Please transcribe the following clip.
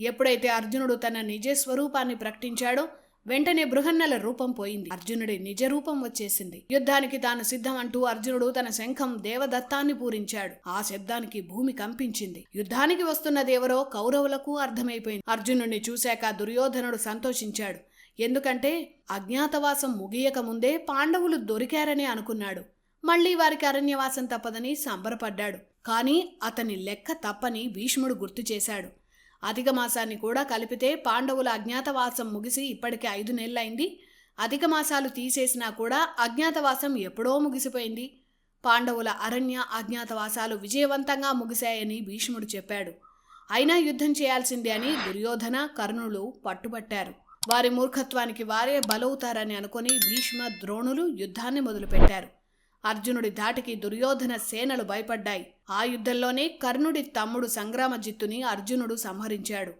ఎప్పుడైతే అర్జునుడు తన నిజ స్వరూపాన్ని ప్రకటించాడో వెంటనే బృహన్నల రూపం పోయింది. అర్జునుడి నిజ రూపం వచ్చేసింది. యుద్ధానికి తాను సిద్ధం అంటూ అర్జునుడు తన శంఖం దేవదత్తాన్ని పూరించాడు. ఆ శబ్దానికి భూమి కంపించింది. యుద్ధానికి వస్తున్నదెవరో కౌరవులకు అర్థమైపోయింది. అర్జునుడిని చూశాక దుర్యోధనుడు సంతోషించాడు. ఎందుకంటే అజ్ఞాతవాసం ముగియక ముందే పాండవులు దొరికారని అనుకున్నాడు. మళ్ళీ వారికి అరణ్యవాసం తప్పదని సంబరపడ్డాడు. కానీ అతని లెక్క తప్పని భీష్ముడు గుర్తు చేశాడు. అధిక మాసాన్ని కూడా కలిపితే పాండవుల అజ్ఞాతవాసం ముగిసి ఇప్పటికి ఐదు నెలలైంది. అధిక మాసాలు తీసేసినా కూడా అజ్ఞాతవాసం ఎప్పుడో ముగిసిపోయింది. పాండవుల అరణ్య అజ్ఞాతవాసాలు విజయవంతంగా ముగిశాయని భీష్ముడు చెప్పాడు. అయినా యుద్ధం చేయాల్సిందే అని దుర్యోధన కర్ణులు పట్టుబట్టారు. వారి మూర్ఖత్వానికి వారే బలవుతారని అనుకుని భీష్మ ద్రోణులు యుద్ధాన్ని మొదలుపెట్టారు. అర్జునుడి ధాటికి దుర్యోధన సేనలు భయపడ్డాయి. ఆ యుద్ధంలోనే కర్ణుడి తమ్ముడు సంగ్రామజిత్తుని అర్జునుడు సంహరించాడు.